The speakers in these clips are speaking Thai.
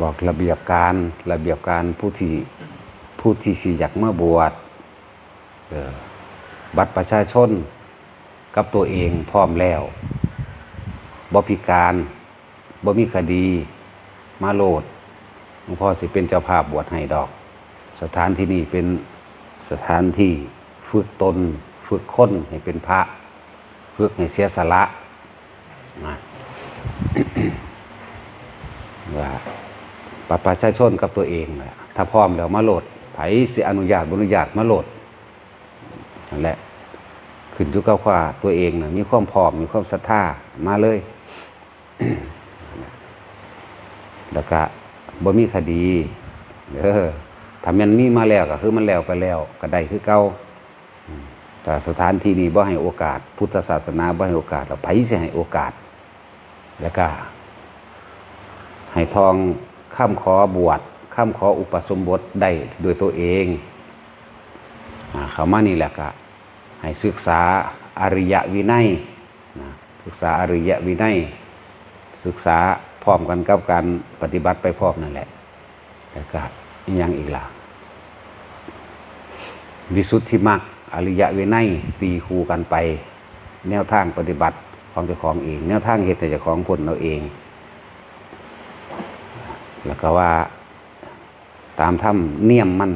บอกระเบียบการระเบียบการผู้ที่ผู้ที่สิอยากเมื่อบวชบัตรประชาชนกับตัวเองพร้อมแล้วบ่พิการบ่มีคดีมาโลดหลวงพ่อสิเป็นเจ้าภาพบวชให้ดอก สถานที่นี้เป็นสถานที่ฝึกตน ฝึกค้นให้เป็นพระ ฝึกให้เสียสละนะว่า ปรับประชาชนกับตัวเองแหละถ้าพร้อมแล้วมาโหลดไผสิอนุญาตบนุญาตมาโหลดนั่นแหละขึ้นอยู่กับว่าตัวเองนะมีความพร้อมมีความศรัทธามาเลย แล้วก็บ่มีคดีเออถ้ามันมีมาแล้วก็คือมันแล้วไปแล้วก็ได้คือเก่าแต่สถานที่นี้บ่ให้โอกาส พุทธศาสนาบ่ให้โอกาสแล้วไผสิให้โอกาส แล้วก็ให้ทอง ข้ามขอบวชข้ามขออุปสมบทได้โดยตัวเองอาเขามานี่แหละก็ให้ศึกษาอริยวินัยศึกษาอริยวินัย ศึกษาพร้อมกันกับการปฏิบัติไปพร้อมนั่นแหละแล้วก็ย่างอีกล่ะวิสุทธิมรรคอริยวินัยตีคูกันไป แนวทางปฏิบัติของเจ้าของเอง แนวทางเหตุแต่เจ้าของผลเราเอง แล้วก็ว่าตามถ้ำเนียมมัน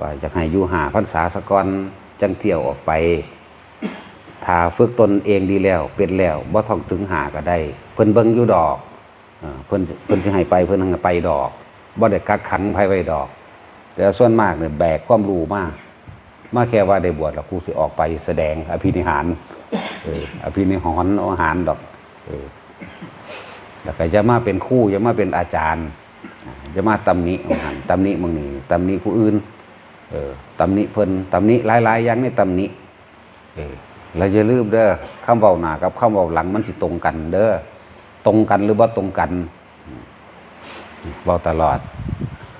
ว่าจะให้อยู่หาพรรษาสะกอนจังเที่ยวออกไป ถ้าฝึกตนเองดีแล้วเป็นแล้วบ่ท่องถึงหาก็ได้ เพิ่นเบิ่งอยู่ดอกเอ่อเพิ่นเพิ่นสิให้ไปเพิ่นให้ไปดอกบ่ได้กักขังไผไว้ดอก แต่ส่วนมากเนี่ยแบกความรู้มากมาแค่ว่าได้บวชแล้วครูสิออกไปแสดงอภินิหารเอออภินิหารอาหารดอกเออ แล้วก็จะมาเป็นคู่จะมาเป็นอาจารย์จะมาตำหนิของหันตำหนิมึงนี่ตำหนิผู้อื่นเออตำหนิเพิ่นตำหนิหลายๆอย่างในตำหนิเออเราจะลืมเด้อคำเบาหนากับคำเบาหลังมันสิตรงกันเด้อตรงกันหรือว่าตรงกันเบาตลอด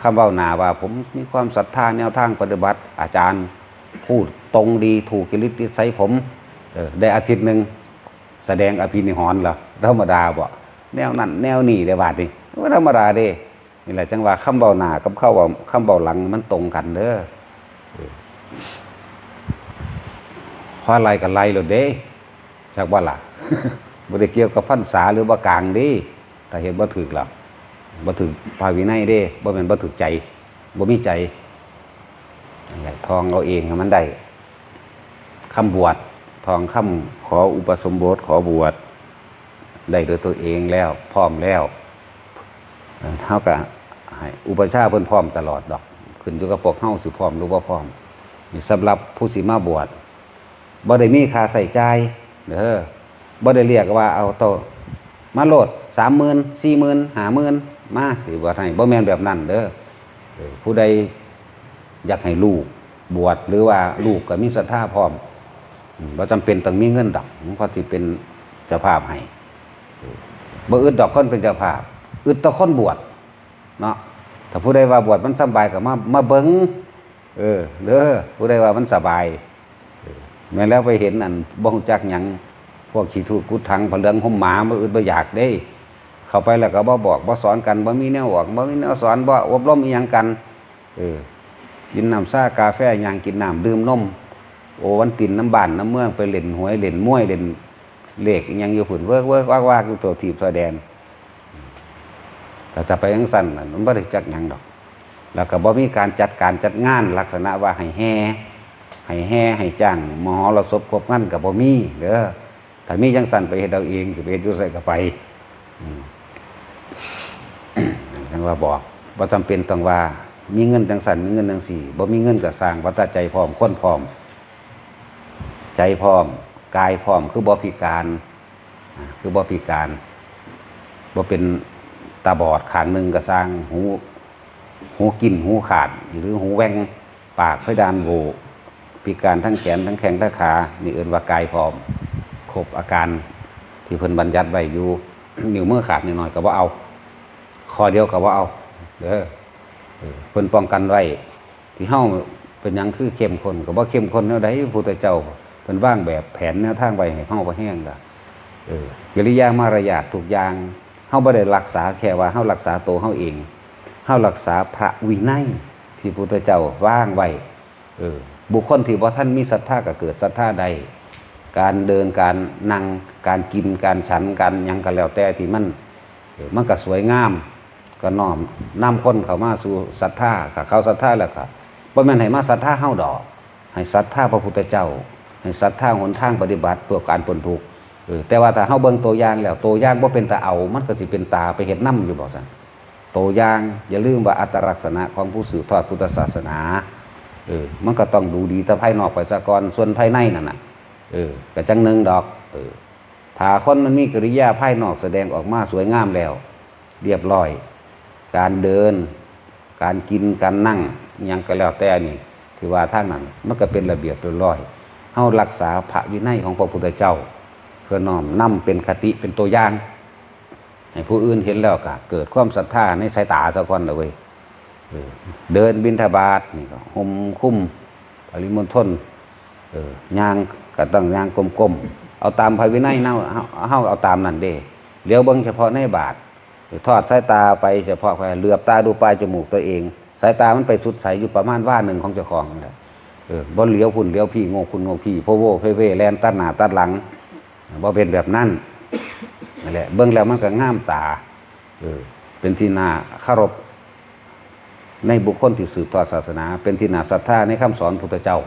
คำเบาหนาว่า ผมมีความศรัทธาแนวทางปฏิบัติอาจารย์พูดตรงดีถูกจริตนิสัยผมเออได้อาทิตย์หนึ่งแสดงอภินิหารเหรอธรรมดาบ่ แนวนั้นแนวนี้เด้บาดนี่ว่าธรรมดาเด้นี่แหละจังว่าคำเบาหนากับเข้าว่าคำเบาหลังมันตรงกันเด้อเพราะอะไรกับไรหรอเด้จากว่าล่ะบ่ได้เกี่ยวกับพันษาหรือว่ากลางดิถ้าเห็นบ่ถึกหรอบ่ถึกภาวินัยเด้บ่แม่นบ่ถึกใจบ่มีใจนั่นแหละทองเอาเองมันได้คำบวชทองคำขออุปสมบทขอบวช ได้โดยตัวเองแล้วพร้อมแล้วเท่ากับอุปชาเพิ่นพร้อมตลอดดอก ขึ้นอยู่กับพวกเฮาสิพร้อมหรือบ่าพร้อมสำหรับผู้สิมาบวชบ่ได้มีค่าใส่ใจเด้อบ่ได้เรียกว่าเอาโตมาโหลด30,000 40,000 50,000มาสิบ่ให้บ่แมนแบบนั้นเด้อผู้ใดอยากให้ลูกบวชหรือว่าลูกก็มีศรัทธาพร้อมเราจำเป็นต้องมีเงินดอกเพราะที่เป็นเจ้าภาพให้ บ่อึดดอกคนเป็นเจ้าภาพอึดแตะคนบวชเนาะถ้าผู้ใดว่าบวชมันสบายก็มามาเบิ้งเออเด้อผู้ใดว่ามันสบายเออแม้แล้วไปเห็นอันบ่ฮู้จักหยังพวกขี้ทูกุดทังผเลืองห่มหมาบ่อึดบ่อยากเด้ เข้าไปแล้วก็บ่บอกบ่สอนกันบ่มีแนวบอกบ่มีแนวสอนบ่อบรมอีหยังกันเออกินน้ำซ่ากาแฟหยังกินน้ำดื่มนมโอ้วันตินน้ำบานน้ำเมืองไปเล่นหวยเล่นมวยเล่น เลขยังอยู่หุ่นเวิร์กเวิร์กว่ากว่ากอยู่ตัวทีบตัวแดนแต่จะไปยังสั่นน่ะมันไม่ได้จัดยังดอก แล้วก็บ่มีการจัดการจัดงานลักษณะว่าให้แห่ให้แห่ให้จ้างมหรสพครบงันกับบ่มีเด้อถ้ามีจังสั่นไปเฮ็ดเอาเองสิไปเฮ็ดอยู่ไสก็ไปจังว่าบอกบ่จำเป็นต้องว่ามีเงินจังสันมีเงินจังสี่บ่มีเงินก็สร้างวัตใจพร้อมคนพร้อม ใจพร้อม กายพร้อมคือบ่พิการ คือบ่พิการบ่เป็นตาบอดขางหนึ่งก็สร้างหูหูกินหูขาด หรือหูแหว่งปากเพดานโวพิการทั้งแขนทั้งแข้งทั้งขานี่เอิ้นว่ากายพร้อมครบอาการที่เพิ่นบัญญัติไว้อยู่นิ้วมือขาดนิดหน่อยก็บ่เอาคอเดียวก็บ่เอาเด้อเพิ่นป้องกันไว้ที่เฮาเป็นยังคือเข้มข้นก็บ่เข้มข้นแนวใดพระพุทธเจ้า เพิ่นว่างแบบแผนแนวทางไว้ให้เฮาบ่แห้งล่ะเออกิริยามารยาททุกอย่างเฮาบ่ได้รักษาแค่ว่าเฮารักษาตัวเฮาเองเฮารักษาพระวินัยที่พระพุทธเจ้าว่างไว้เออบุคคลที่บ่าท่านมีศรัทธาก็เกิดศรัทธาใดการเดินการนั่งการกินการฉันการยังก็แล้วแต่ที่มันเออมันก็สวยงาม ก็น้อมนํคนเข้ามาสู่ศรัทธาถ้าเขาศรัทธาแล้วก็บ่แม่นให้มาศรัทธาเฮาดอก ให้ศรัทธาพระพุทธเจ้า ให้ศรัทธาหนทางปฏิบัติเพื่อการพ้นทุกข์แต่ว่าถ้าเฮาเบิ่งตัวอย่างแล้วตัวอย่างบ่เป็นตาเอา มันก็สิเป็นตาไปเฮ็ดนํอยู่บ่ซั่นตัวอย่างอย่าลืมว่าอัตลักษณะของผู้สืบทอดพุทธศาสนาเออมันก็ต้องดูดีแต่ภายนอกไปซะก่อนส่วนภายในนั่นน่ะเออก็จังหนึงดอกเออถ้าคนมันมีกิริยาภายนอกแสดงออกมาสวยงามแล้ว เรียบร้อย การเดิน การกินการนั่งอิหยังก็แล้วแต่นี่ที่ว่าทางนั้นมันก็เป็นระเบียบเรียบร้อย เฮารักษาพระวินัยของพระพุทธเจ้า เพื่อน้อมนำเป็นคติเป็นตัวอย่างให้ผู้อื่นเห็นแล้วก็เกิดความศรัทธาในสายตาสะก่อนเลยเว้ยเดินบินทบาทนี่ก็ห่มคุ้มปริมณฑลเออย่างก็ต้องย่างกลมๆเอาตามพระวินัยเนาเฮาเฮาเอาตามนั่นเด้เลี้ยวเบิ่งเฉพาะในบาททอดสายตาไปเฉพาะไปเหลือบตาดูปลายจมูกตัวเอง สายตามันไปสุดใสอยู่ประมาณว่าหนึ่งของเจ้าของนั่นแหละ เออบ่เหลียวคุณเหลียวพี่โง่คุณโง่พี่โพโวเพ่เพ่แลนตัดหน้าตัดหลังบ่เป็นแบบนั้นนั่นแหละเบิ่งแล้วมันก็ง่ามตาเออเป็นที่น่าคารพในบุคคลที่สืบทอดศาสนา เป็นที่น่าศรัทธาในคำสอนพุทธเจ้า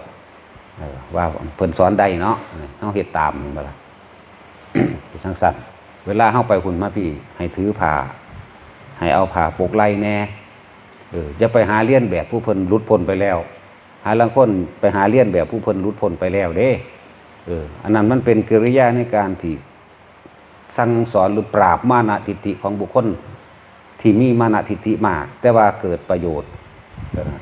ว่าเพิ่นสอนได้เนาะเฮาเฮ็ดตามนั่นบ่ล่ะทั้งสัตว์เวลาเข้าไปคุณมาพี่ ให้ถือผ้าให้เอาผ้าปกไล่แน่เอออย่าไปหาเลี้ยนแบบผู้เพิ่นรุดพ้นไปแล้ว หาลังคนไปหาเลี้ยนแบบผู้พิ่นรุดพ้นไปแล้วเด้เอออันนั้นมันเป็นกิริยาในการที่สั่งสอนหรือปราบมานะทิฏฐิของบุคคลที่มีมานะทิฏฐิมาก แต่ว่าเกิดประโยชน์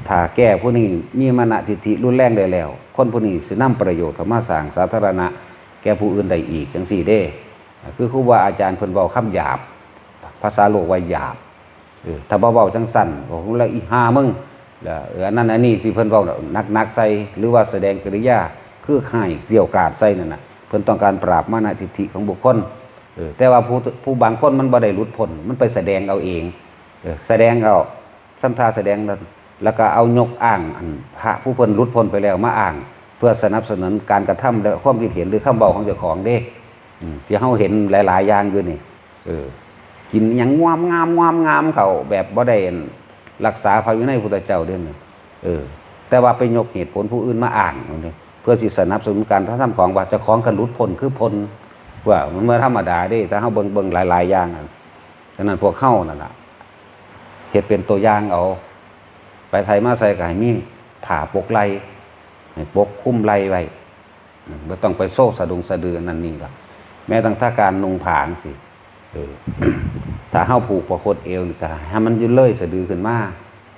ถ้าแก้ผู้นี้มีมานะทิฏฐิรุนแรงได้แล้ว คนผู้นี้สินำประโยชน์เข้ามาสร้างสาธารณะ แก่ผู้อื่นได้อีกจังสี่เด้ คือครูว่าอาจารย์เพิ่นเว้าคำหยาบ ภาษาโลกว่าหยาบถ้าบ่เว้าจังสั่นบอกแล้วอีห่ามึง แล้วอันนั้นอันนี้ที่เพิ่นเว้านักๆใส่หรือว่าแสดงกิริยาคือให้เกี่ยวกราดใส่นั่นน่ะเพิ่นต้องการปราบมานะทิฏฐิของบุคคลแต่ว่าผู้ผู้บางคนมันบ่ได้หลุดพ้นมันไปแสดงเอาเองแสดงเอาสัมทาแสดงนั้นแล้วก็เอายกอ้างพระผู้เพิ่นหลุดพ้นไปแล้วมาอ้าง เพื่อสนับสนุนการกระทำและความคิดเห็นหรือคำเบาของเจ้าของเด้ที่เขาเห็นหลาย ๆ อย่างอยู่นี่กินหยังงามงามงามงามเขาแบบบ่ได้ รักษาพระวินัยพุทธเจ้าเด้อนี่เออ แต่ว่าไปยกเหตุผลผู้อื่นมาอ่านเนี่เพื่อสิสนับสนุนการทำของว่าจะของกันรุดพ้นคือพ้นว่ามันเมื่อธรรมดาเด้ถ้าเฮาเบิงเบิงหลาย ๆ อย่างนั่นฉะนั้นพวกเฮานั่นน่ะเฮ็ดเป็นตัวอย่างเอา ไปไทยมาใส่ไก็ให้มีผ่าปกไลให้ปกคุ้มไหลไว้ไม่ต้องไปโซ่สะดุงสะดือนั่นนี่ละแม้ตั้งท่าการนุงผางสิเออ ถ้าเห้าผูกประคตเอวนี่ก็ให้มันยืนเลยสะดือขึ้นมา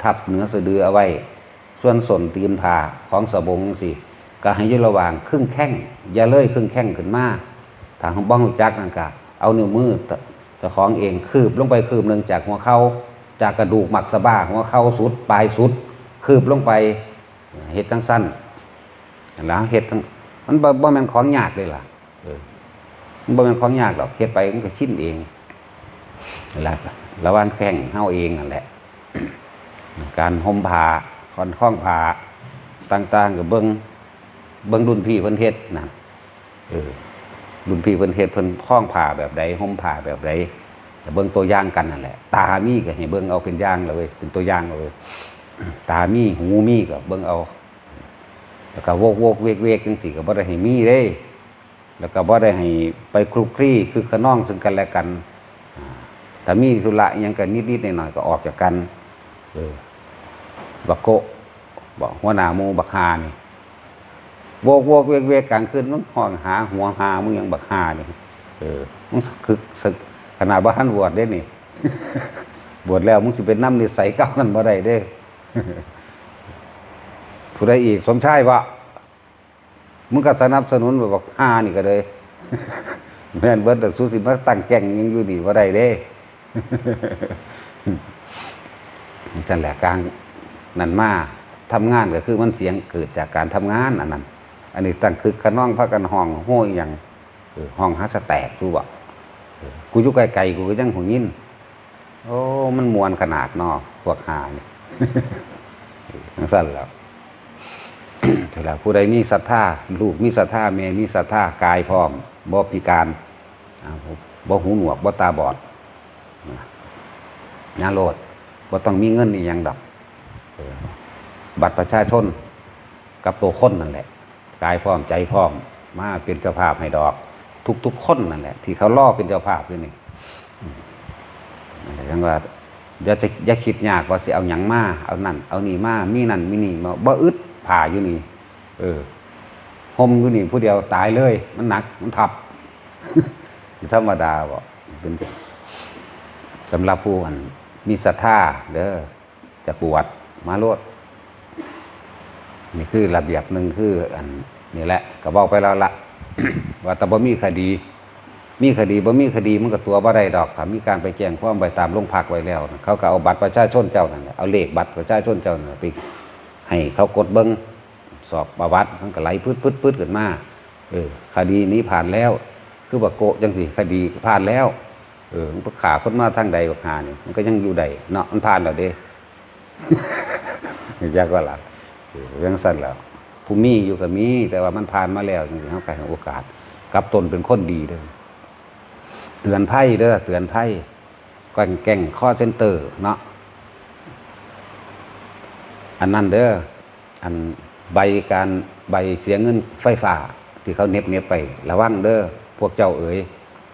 ทับเหนือสะดือเอาไว้ ส่วนส่วนตีนผ่าของสะบงสิก็ให้ยืนระหว่างครึ่งแข้งอย่าเลยครึ่งแข้งขึ้นมาทางของบ้องจักนั่นก็เอานิ้วมือตะเจะของเองคืบลงไปคืบหนึ่งจากหัวเข่าจากกระดูกหมักสะบ้าหัวเข่าสุดปลายสุด คืบลงไปเฮ็ดทั้งสั้นแล้วเฮ็ดทั้งมันบ่บ่แม่นของยากเลยล่ะเออบ่แม่นของยากหรอกเฮ็ดไปมันก็ชินเอง หละระว่างแข้งเฮาเองนั่นแหละ การห่มผ้าคอนข้องผ้าต่าง ๆก็เบิ่งเบิ่งรุ่นพี่เพิ่นเฮ็ดนั่นเออรุ่นพี่เพิ่นเฮ็ดเพิ่นคล้องผ้าแบบใดห่มผ้าแบบใดเบิ่งตัวอย่างกันนั่นแหละ ตามีก็ให้เบิ่งเอาเป็นอย่างเลยเป็นตัวอย่างเลยตามีหูมีก็เบิ่งเอา แล้วก็โวกโวกเวกเวกจังสี่ก็บ่ได้ให้มีเด้ แล้วก็บ่ได้ให้ไปคลุกคลีคือขน้องซึ่งกันและกัน อ่าถ้ามีธุระยังกันนิดๆหน่อยๆก็ออกจากกันเออบักโกบอกหัวหน้าหมูบักฮานี่โวกโวกเวกเวกกลางคืนมันห้องหา หัวหามึงยังบักฮานี่เออมึงคือสึกขนาดบ่ทันบวชได้นี่บวชแล้วมึงสิเป็นน้ำนิสัยเก่านั่นบ่ได้เด้ผู้ใดอีกสมชายวะมึงก็สนับสนุนบบบอกห้านี่ก็เลยแม่นเบิดแต่สู้สิมาตั้งแก่งยังอยู่นี่ว่าได้เด้ นั่นแหละการนันมาทำงานก็คือมันเสียงเกิดจากการทำงานอันนั้น อันนี้ตั้งคือขน้องพระกันห้องห้ยอย่างห้องฮัสแตกรู้บ่กูอยู่ไกลๆกูก็ยังหูยิน โอ้ มันมวนขนาดเนอพวกหานี่ทั้งสั้นแล้วเถอะละผู้ใดมีศรัทธาลูกมีศรัทธาแม่มีศรัทธากายพร้อมบ่พิการอ่าบ่หูหนวกบ่ตาบอด น่าโลดบ่ต้องมีเงินอีหยังดอกบัตรประชาชนกับตัวคนนั่นแหละ กายพร้อมใจพร้อม มาเป็นเจ้าภาพให้ดอก ทุกๆคนนั่นแหละ ที่เขาล่อเป็นเจ้าภาพอยู่นี่อืมนั่นแหละยังว่าอย่าจะอย่าคิดยากว่าสิเอาหยังมาเอานั่นเอานี่มามีนั่นมีนี่มาบ่อึดผ่าอยู่นี่ เออห่มอยู่นี่ผู้เดียวตายเลย มันหนักมันทับธรรมดาบอกเป็นสำหรับผู้อัน มีศรัทธาเด้อจะปวดมาโลดนี่คือระเบียบหนึ่งคืออันนี่แหละก็บอกไปแล้วละว่าแต่บ่มีคดี มีคดีบ่มีคดีมันก็ตัวบ่ได้ดอกถ้ามีการไปแจ้งความไปตามโรงพักไว้แล้วเขาก็เอาบัตรประชาชนเจ้านั่นแหละเอาเลขบัตรประชาชนเจ้านั่นไปให้เขากดเบิ้งสอบประวัติมันก็ไหลพืดพืดพืดขึ้นมาเออคดีนี้ผ่านแล้ว คือว่าโกจังสิคดีผ่านแล้ว เออมันก็ขาคนมาทางใดก็หานี่มันก็ยังอยู่ใดเนาะมันผ่านแล้วเด้ยากก็ล่ะเออเรื่องสั้นแล้วผู้มีอยู่กับมี แต่ว่ามันผ่านมาแล้วจริงๆเขาใให้โอกาสกลับตนเป็นคนดีเด้อเตือนไพ่เด้อเตือนไพ่ก่อนแก่งข้อเซนเตอร์เนาะอันนั้นเด้ออันใบการใบเสียเงินไฟฟ้า ที่เขาเน็บเน็บไประวังเด้อพวกเจ้าเอ๋ย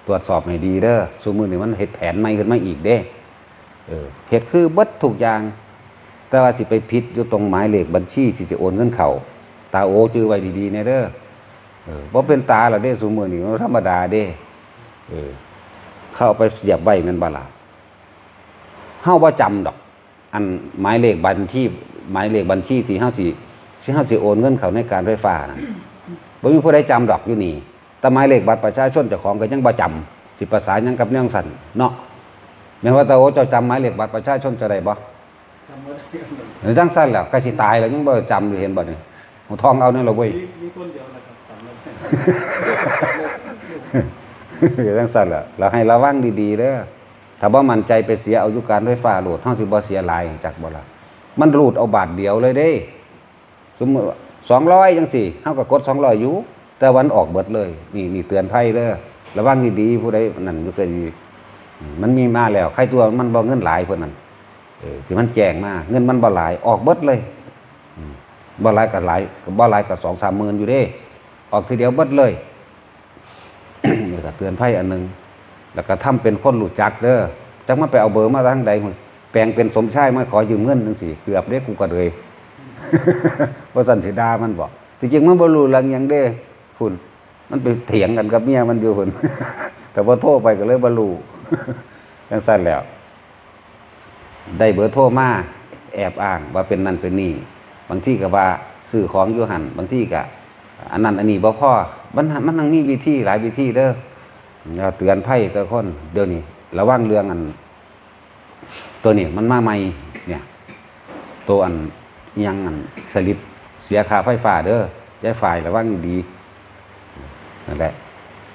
ตรวจสอบให้ดีเด้อสมมือนี่มันเห็ดแผนใหม่ขึ้นมาอีกเด้เออเห็ดคือเบิดทุกอย่าง แต่ว่าสิไปพิษอยู่ตรงหมายเลขบัญชีที่จะโอนเงินเขาตาโอจื้อไว้ดีๆแน่เด้อเออบ่เป็นตาหรอกเด้สมมือนี่มันธรรมดาเด้เออเข้าไปเสียบไว้มันบาลาเฮาบ่จำดอก อันหมายเลขบัญชีหมายเลขบัญชีที่เฮาสิสิเฮาสิโอนเงินเขาในการไฟฟ้านะบ่มีผู้ใดจำดอกอยู่นี่ แต่หมายเลขบัตรประชาชนเจ้าของก็ยังบ่จำสิประสานหยังกับเรื่องสั่นเนาะแม้ว่าตาโอเจ้าจำหมายเลขบัตรประชาชนเจะได้บ่จำไม่ได้ครับหรือจังสั้นแล้วก็สิตายแล้วยังบ่จำอยู่เห็นบ่นี่เอาทองเอาเนี่ยเราเว้ยมีมีคนเดียวนะครับจำไม่ได้จังสั้นแล้วเราให้ระวังดีๆเด้อถ้าบ่มั่นใจไปเสียเอาอยู่การไฟฟ้าโหลดเฮาสิบ่เสียหลายจากบ่ล่ะมันรูดเอาบาทเดียวเลยเด้ สมมุติ200จังซี่เฮาก็กด200อยู่ แต่วันออกเบิดเลย นี่นี่เตือนภัยเด้อระวังดีๆผู้ใดนั่นอยู่ก็ดีมันมีมาแล้วใครตัวมันบ่เงินหลายเพิ่นนั่นเออที่มันแจงมาเงินมันบ่หลาย ออกเบิดเลยบ่หลายก็หลายก็บ่หลายก็สองสามหมื่นอยู่เด้ ออกทีเดียวเบิดเลยนี่ก็เตือนไพ่อันหนึ่งแล้วก็ทำเป็นคนรู้จักเด้อจักมันไปเอาเบอร์มาทางใดหุ่นแปลงเป็นสมชายมาขอยืมเงินจังซี่เกือบเด้กูก็เลยว่าสันสิดามันบอกจริงๆมันบ่รู้เรื่องยังเด้ คุณมันไปเถียงกันกับเมียมันอยู่หุ่นแต่พอโทรไปก็เลยบ่รู้จังซั่นแล้ว ได้เบอร์โทรมาแอบอ้างว่าเป็นนั่นเป็นนี่ บางที่ก็ว่าซื้อของอยู่หันบางที่ก็อันนั้นอันนี้บ่พ่อมันมันทั้งมีวิธีหลายวิธีเด้อเราเตือนไพ่แต่คนเดี๋ยวนี้ระวังเรื่องอัน ตัวนี้มันมาใหม่เนี่ย ตัวอันยังอันสลิปเสียค่าไฟฟ้าเด้อย้ายฝ่ายระวังดี นั่นแหละ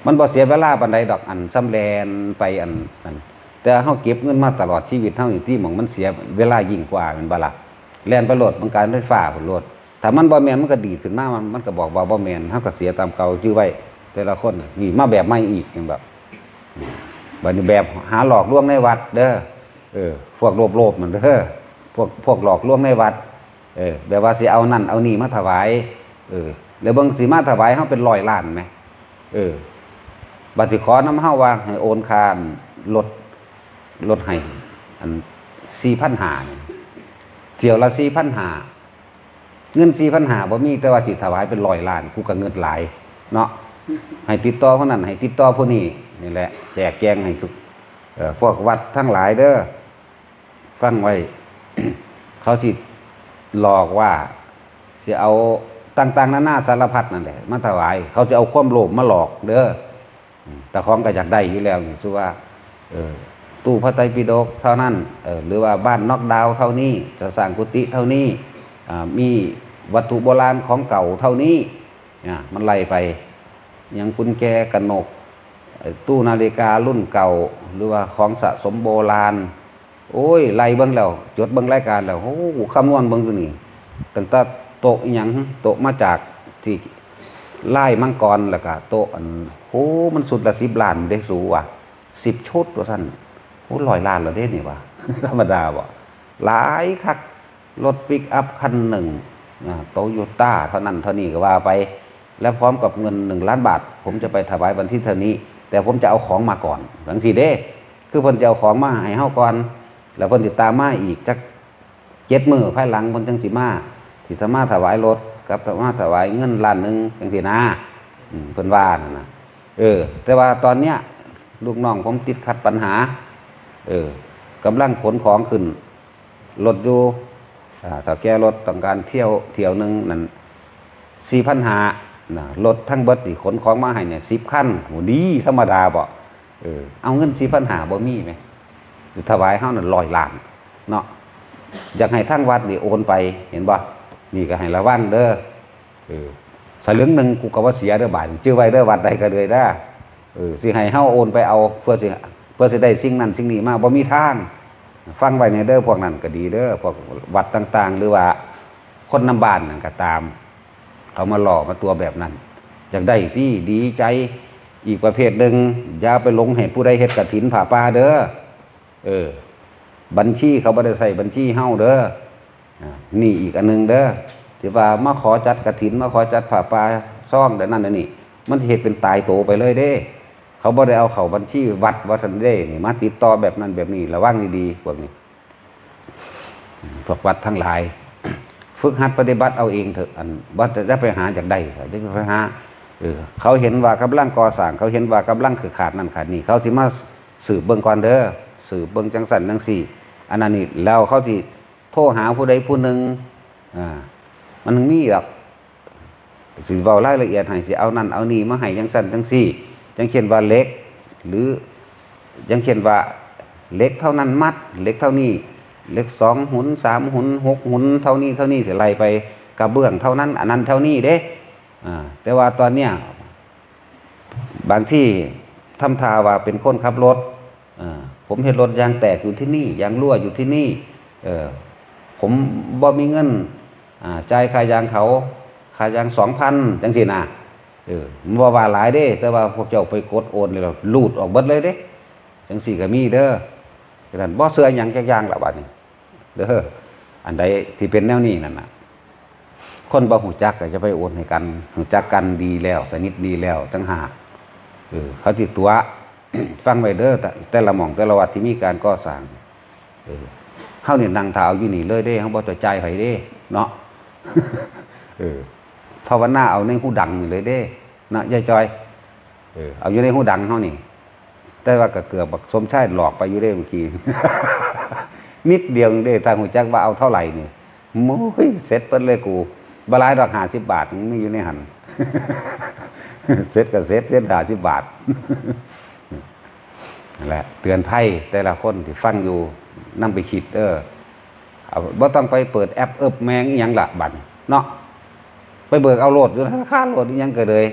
มันบ่เสียเวลาปานใดดอกอันซ้ำแลนไปอันอันแต่เฮาเก็บเงินมาตลอดชีวิตเฮานี่ที่หมองมันเสียเวลายิ่งกว่ามันบ่ล่ะแล่นไปโลดมันการไฟฟ้าพุ่นโลดถ้ามันบ่แม่นมันก็ดีขึ้นมามันมันก็บอกว่าบ่แม่นเฮาก็เสียตามเก่าจื้อไว้ แต่ละคนนี่มาแบบใหม่อีกจังแบบบัดนี้แบบหาหลอกลวงในวัด เด้อเออพวกโลภๆมันเด้อพวกพวกหลอกลวงในวัดเออแบบว่าสิเอานั่นเอานี่มาถวายเออแล้วเบิ่งสิมาถวายเฮาเป็นร้อยล้านไหม เออบัดสิขอน้ำเฮาว่าให้โอนคานลดลดให้อันสี่พันหาเที่ยวละสี่พันหาเงินสี่พันหาบ่มีแต่ว่าสิถวายเป็นร้อยล้านกูก็เงินหลาย เนาะให้ติดต่อคนนั้นให้ติดต่อผู้นี้นี่แหละ แจกแจงให้ทุกเอ่อพวกวัดทั้งหลายเด้อฟังไว้ เขาสิหลอกว่าสิเอา ต่าง ๆนานาสารพัดนั่นแหละมาถวาย เขาจะเอาความโลภมาหลอกเด้อแต่ของก็อยากได้อยู่แล้วนี่อว่าตู้พระไตรปิฎกเท่านั้นหรือว่าบ้านนอกดาวเท่านี้จะสร้างกุฏิเท่านี้มีวัตถุโบราณของเก่าเท่านี้เนี่ยมันไล่ไปยังกุญแจกระหนก ตู้นาฬิการุ่นเก่า หรือว่าของสะสมโบราณ โอ้ยไล่เบิ่งแล้วจดเบิ่งรายการแล้วโอ้โหคำนวณเบิ่งอยู่นี่ตั้งแต่ โต๊ะอีหยังโต๊ะมาจากที่ไล่มังกรแล้วก็โต๊ะอันโอ้มันสุดละ10ล้านได้สูว่ะ10ชุดว่าซั่นโอ้ร้อยล้านแล้วเด้นี่ว่ะธรรมดาบ่หลายคักรถปิกอัพคันหนึ่งโตโยต้าเท่านั้นเท่านี้ก็ว่าไป แล้วพร้อมกับเงินหนึ่งล้านบาท ผมจะไปถวายวันที่เท่านี้ แต่ผมจะเอาของมาก่อนสังสีเด้ คือเพิ่นจะเอาของมาให้เฮาก่อน แล้วเพิ่นติดตามมาอีกจักเจ็ดมือภายหลังเพิ่นจังสิมา สิสามารถถวายรถกับสามารถถวายเงินล้านหนึ่งจังซี่นะเพิ่นว่านนะเออ แต่ว่าตอนเนี้ยลูกน้องผมติดขัดปัญหา เออกำลังขนของขึ้นรถอยู่อ่าถ้าแก้รถต้องการเที่ยวเที่ยวหนึ่งนั่นสี่พันหานะรถทั้งเบิดนี่ขนของมาให้เนี่ยสิบขั้นโหดีธรรมดาบ่เออเอาเงินสี่พันหาบ่มีไหมถวายเฮานั่นลอยล้านเนาะอยากให้ทั้งวัดนี่โอนไปเห็นบ่ นี่ก็ให้ระวังเด้อเออสลึงหนึ่งกูก็ว่าเสียเด้อบาทชื่อไว้เด้อวัดใดก็เลยได้เออสิให้เฮาโอนไปเอาเพื่อสิเพื่อสิได้สิ่งนั้นสิ่งนี้มาบ่มีทาง ฟังไว้ในเด้อพวกนั้นก็ดีเด้อพวกวัดต่าง ๆ หรือว่าคนนำบ้านนั่นก็ตาม เขามาหล่อมาตัวแบบนั้นอยากได้ที่ดีใจอีกประเภทหนึ่งอย่าไปลงเห็นผู้ใดเฮ็ดกระถินผ่าป่าเด้อเออ บัญชีเขาบ่ได้ใส่บัญชีเฮาเด้อ นี่อีกอันหนึงเด้อที่ว่ามาขอจัดกระถินมาขอจัดผ่าป่าซ่องแต่นั่นน่ะนี่ มันเฮ็ดเป็นตายโตไปเลยเด้ เขาบ่ได้เอาเข้าบัญชีวัดว่าทันเด้นี่มาติดต่อแบบนั้นแบบนี้ระวังดีๆพวกนี้พวกวัดทั้งหลาย ฝึกหัดปฏิบัติเอาเองเถอะอันว่าจะไปหาจากใดจะไปหาเออเขาเห็นว่ากำลังก่อสร้าง เขาเห็นว่ากำลังคือขาดนั่นขาดนี่เขาสิมาสืบเบิ่งก่อนเด้อสืบเบิ่งจังสันจังสี่อันนั้นนี่แล้วเขาสิ โทรหาผู้ใดผู้หนึ่งอ่ามันมีหรอกสิเว้ารายละเอียดให้สิเอานั่นเอานี่มาให้จังสันจังสี่จังเช่นว่าเล็ก หรือจังเช่นว่าเล็กเท่านั้นมัด เล็กเท่านี้เล็กสองหุนสามหุนหกหุนเท่านี้เท่านี้สิไล่ไปกระเบื้องเท่านั้น อันนั้นเท่านี้เด้อ่าแต่ว่าตอนเนี้ยบางที่ทำทาว่าเป็นคนขับรถอ่าผมเห็นรถยางแตกอยู่ที่นี่ยางรั่วอยู่ที่นี่ เออ ผมบ่มีเงินจ่ายค่ายางเขาค่ายางสองพันจังสินะเออมันบ่ว่าหลายเด้ แต่ว่าพวกเจ้าไปกดโอนเลยลูดออกเบิดเลยเด้จังสี่ก็มีเด้อฉะนั้นบ่เสื้อยังจักยางละบัดนี้เด้ออันใดที่เป็นแนวนี้นั่นน่ะ คนบ่หูจักก็จะไปโอนให้กันหูจักกันดีแล้ว สนิทดีแล้วตั้งหากเออเขาติดตัวฟังไว้เด้อแต่แต่ละหม่องแต่ละวัดที่มีการก่อสร้างเออ เฮานี่นั่งเท้าอยู่นี่เลยเด้เฮาบ่ต่อใจไผเด้เนาะเออภาวนาเอาในหูดังเลยเด้นะยายจอยเออเอาอยู่ในหูดังเฮานี่ แต่ว่าก็เกือบบักสมชายหลอกไปอยู่ได้เมื่อกี้นิดเดียวเด้ทางหัวจักว่าเอาเท่าไหร่นี่โม้ยเสร็จเปิ้นเลยกูบลายดอกหาสิบบาทมันไม่อยู่ในหันเสร็จก็เสร็จเสร็จหาสิบบาทนั่นแหละเตือนภัยแต่ละคนที่ฟังอยู่ นำไปคิดเออเอาบ่ต้องไปเปิดแอปเอิบแมงอหยังละบัดเนาะไปเบิกเอาโหลดอยู่ธนาคารโหลดอหยังก็เลย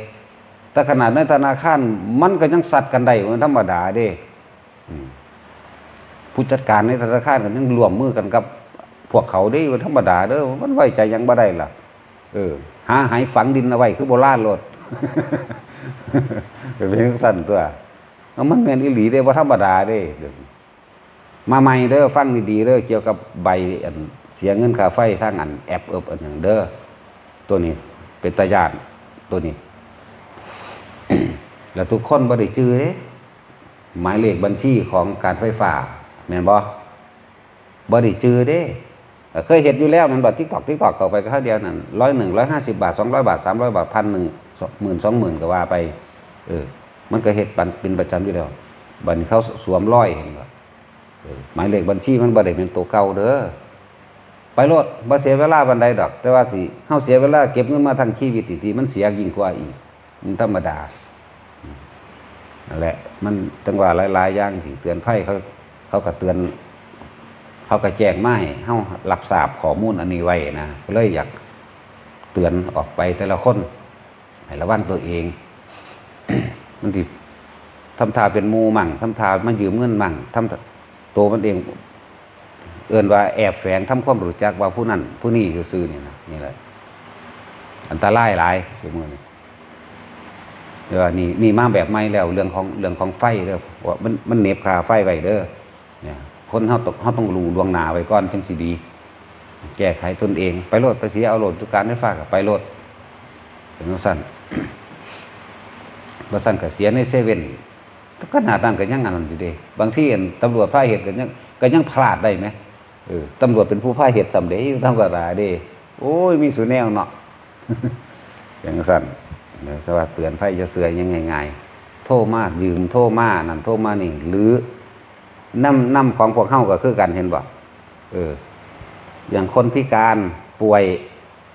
แต่ขนาดในธนาคารมันก็ยังสัตว์กันได้มันธรรมดาเด้ผู้จัดการในธนาคารก็ยังรวมมือกันกับ พวกเขาเด้มันธรรมดาเด้อมันไว้ใจยังบ่ได้ล่ะ เออ หาหายฝังดินเอาไว้คือโบราณโหลดเป็นจังซั่นตัวมันแม่นอีหลีเด้บ่าธรรมดาเด้เดี๋ยวนี้ มาใหม่เด้อฟังดีๆเด้อเกี่ยวกับใบเสียเงินค่าไฟทางอันแอปเอิบอันหยังเด้อตัวนี้ เป็นตาญาตตัวนี้ แล้วทุกคนบ่ได้จื้อเด้หมายเลขบัญชีของการไฟฟ้าแม่นบ่บ่ได้จื้อเด้เคยเห็นอยู่แล้วมันบ่ TikTok TikTok เข้าไปก็เท่าเดียวนั่น101 150บาท200บาท300บาทพันหนึ่งหมื่นสองหมื่นก็ว่าไป เออ มันก็เฮ็ดปันเป็นประจำอยู่แล้วบัดนี้เขาสวมร้อยเห็นบ่ หมายเลขบัญชีมันบ่ได้เป็นตัวเก่าเด้อไปโลดบ่เสียเวลาบันไดดอก แต่ว่าสิเฮาเสียเวลาเก็บเงินมาทั้งชีวิตอีกทีมันเสียยิ่งกว่าอีกมันธรรมดานั่นแหละ มันจังหวะหลายๆอย่างที่เตือนภัยเขาเขาก็เตือนเขาก็แจ้งมาให้เฮารับทราบข้อมูลอันนี้ไว้นะเลยอยากเตือนออกไปแต่ละคนให้ระวังตัวเอง มันติทำทาเป็นมูมั่งทำทามันยืมเงินมั่งทำ ตัวมันเอง เอื่นว่าแอบแฝงทำความรู้จักว่าผู้นั้นผู้นี้อยู่ซื่อนี่นะนี่แหละ อันตรายหลายอยู่มือนี่เดี๋ยวานี่นี่มาแบบใหม่แล้วเรื่องของเรื่องของไฟเด้อว่ามันมันเหน็บคาไฟไว้เด้อเนี่ยคนเฮาต้องเฮาต้องรู้ลวงหนาไว้ก่อนจังสิดี แก้ไขตนเอง ไปโลดไปเสียเอาโลดทุกการไฟฟ้ากับไปโลดเป็นว่าสั้นว่าสั้นก็เสียในเซเว่น ขนาดนั้นก็ยังงานนั้นอยู่ด้บางที่เห็นตำรวจพาเหตุก็ยังก็ยังพลาดได้ไหมเออตำรวจเป็นผู้พาเหตุสำเร็จอยู่ทำกระดาด้โอ้ยมีสูแนวเนาะอย่างสั้นเดี๋ยวแต่ว่าเตือนไฟจะเสือยังไงๆโทษมากยืมโทษมานั่นโทษมานี่หรือน้ำน้ำของพวกเฮาก็คือกันเห็นบ่เออ อย่างคนพิการป่วย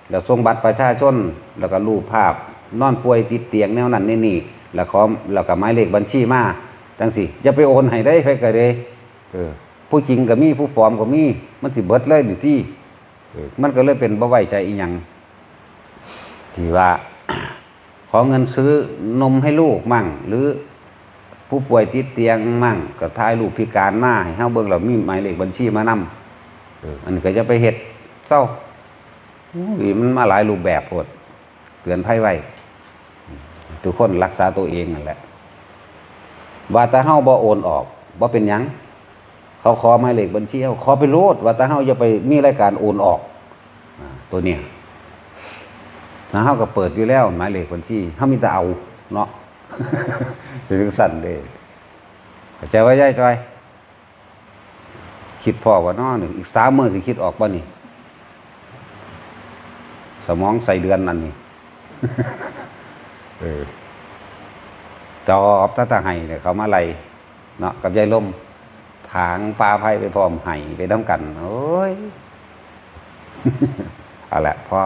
แล้วส่งบัตรประชาชน แล้วก็รูปภาพ นอนป่วยติดเตียงแนวนั้นนี่นี่ แล้วขอแล้วก็หมายเลขบัญชีมาจังสิอย่าไปโอนให้ได้ไปก็เลยเออผู้จริงก็มีผู้ปลอมก็มีมันสิเบิดเลยอยู่ที่มันก็เลยเป็นบ่ไว้ใจอีหยังที่ว่า ขอเงินซื้อนมให้ลูกมั่ง หรือผู้ป่วยติดเตียงมั่งก็ทายลูกพิการมาให้เฮาเบิ่งแล้วมีหมายเลขบัญชีมานำเอออันก็จะไปเห็ดเศร้ามันมาหลายรูปแบบโพดเตือนภัยไว้ ทุกคนรักษาตัวเองนั่นแหละ ว่าแต่เฮาบ่โอนออกบ่เป็นยัง เขาขอหมายเลขบัญชีเอาขอไปโลดว่าแต่เฮาอย่าไปมีรายการโอนออกตัวเนี้ยถ้าเฮาก็เปิดอยู่แล้วหมายเลขบัญชีเฮามีแต่เอาเนาะเป็นจังสั่นเด้เข้าใจไว้ยายจอยคิดพอว่าน้อหนึ่งอีกสามมื่อสิคิดออกป่ะนี่ สมองใส่เดือนนั่นนี่ เออจอบตาตาไห้เนี่ยเขามาไล่เนาะกับยายล่มถางปลาไผ่ไปพร้อมไห้ไปน้ำกัน โอ้ย เอาละพ่อ